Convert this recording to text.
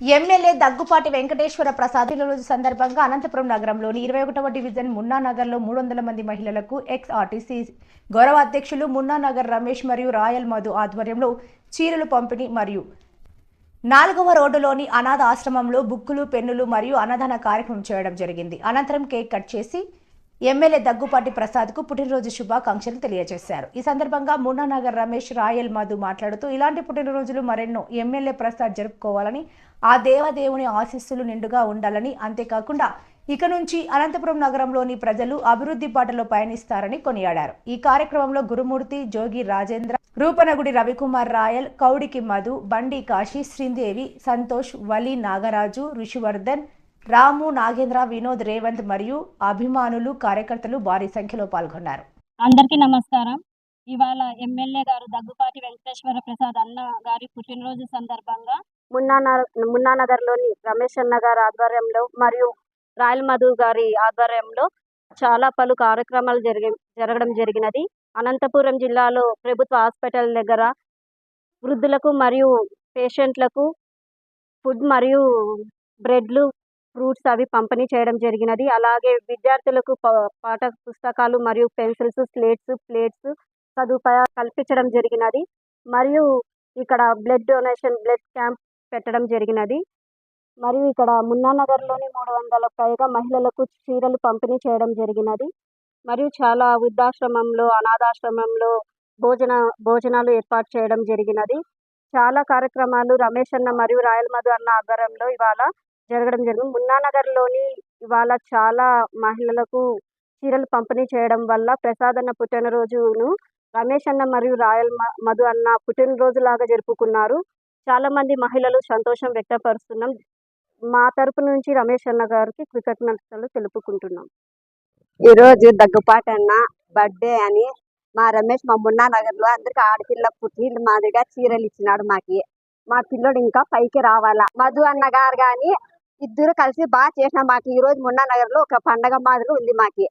MLA Daggubati Venkateswara Prasad రోజు సందర్భంగా అనంతపురం నగరంలోని ఇరవై ఒకటవ డివిజన్ మున్నా నగర్లో మూడు వందల మంది మహిళలకు ఎక్స్ ఆర్టీసీ గౌరవ అధ్యక్షులు మున్నా నగర్ రమేష్ మరియు రాయల్ మధు ఆధ్వర్యంలో చీరలు పంపిణీ మరియు నాలుగవ రోడ్డులోని అనాథ ఆశ్రమంలో బుక్కులు పెన్నులు మరియు అన్నదాన కార్యక్రమం చేయడం జరిగింది. అనంతరం కేక్ కట్ చేసి ఎమ్మెల్యే దగ్గుపాటి ప్రసాద్కు పుట్టినరోజు శుభాకాంక్షలు తెలియజేశారు. ఈ సందర్భంగా మున్నానగర్ రమేష్ రాయల్ మధు మాట్లాడుతూ ఇలాంటి పుట్టినరోజులు మరెన్నో ఎమ్మెల్యే ప్రసాద్ జరుపుకోవాలని ఆ దేవదేవుని ఆశీస్సులు నిండుగా ఉండాలని అంతేకాకుండా ఇక నుంచి అనంతపురం నగరంలోని ప్రజలు అభివృద్ధి బాటలో పయనిస్తారని కొనియాడారు. ఈ కార్యక్రమంలో గురుమూర్తి జోగి రాజేంద్ర రూపనగుడి రవికుమార్ రాయల్ కౌడికి మధు బండి కాశీ శ్రీదేవి సంతోష్ వలి నాగరాజు ఋషివర్ధన్ రాము నాగేంద్ర వినోద్ రేవంత్ మరియు అభిమానులు కార్యకర్తలు భారీ సంఖ్యలో పాల్గొన్నారు. అందరికీ నమస్కారం. ఇవాళ ఎమ్మెల్యే గారు దగ్గుపాటి వెంకటేశ్వర ప్రసాద్ అన్న గారి పుట్టినరోజు సందర్భంగా మున్నానగర్ మున్నానగర్లోని రమేష్ అన్న గారి ఆధ్వర్యంలో మరియు రాయల్ మధు గారి ఆధ్వర్యంలో చాలా పలు కార్యక్రమాలు జరిగి జరగడం జరిగినది. అనంతపురం జిల్లాలో ప్రభుత్వ హాస్పిటల్ దగ్గర వృద్ధులకు మరియు పేషెంట్లకు ఫుడ్ మరియు బ్రెడ్లు ఫ్రూట్స్ అవి పంపిణీ చేయడం జరిగినది. అలాగే విద్యార్థులకు ప- పాఠ పుస్తకాలు మరియు పెన్సిల్స్ స్లేట్స్ ప్లేట్స్ సదుపాయాలు కల్పించడం జరిగినది. మరియు ఇక్కడ బ్లడ్ డొనేషన్ బ్లడ్ క్యాంప్ పెట్టడం జరిగినది. మరియు ఇక్కడ మున్నానగర్లోని మూడు వందల పైగా మహిళలకు చీరలు పంపిణీ చేయడం జరిగినది. మరియు చాలా వృద్ధాశ్రమంలో అనాథాశ్రమంలో భోజన భోజనాలు ఏర్పాటు చేయడం జరిగినది. చాలా కార్యక్రమాలు రమేష్ అన్న మరియు రాయల్ మధు అన్న ఆధ్వర్యంలో ఇవాళ జరగడం జరిగింది. మున్నానగర్లోని ఇవాళ చాలా మహిళలకు చీరలు పంపిణీ చేయడం వల్ల ప్రసాద్ అన్న పుట్టినరోజును రమేష్ అన్న మరియు రాయల్ మధు అన్న పుట్టినరోజులాగా జరుపుకున్నారు. చాలా మంది మహిళలు సంతోషం వ్యక్తపరుస్తున్నాం. మా తరపు నుంచి రమేష్ అన్న గారికి కృతజ్ఞతలు తెలుపుకుంటున్నాం. ఈరోజు రోజు దగ్గుపాటి అన్న బర్త్డే అని మా రమేష్ మా మున్నా నగర్ అందరికి ఆడపిల్ల పుట్టి మాదిరిగా చీరలు ఇచ్చినాడు మాకి. మా పిల్లోడు ఇంకా పైకి రావాలా. మధు అన్న గారు కానీ ఇద్దరు కలిసి బాగా చేసిన మాకు. ఈ రోజు మున్నా నగర్లో ఒక పండగ మాదిరి ఉంది మాకి.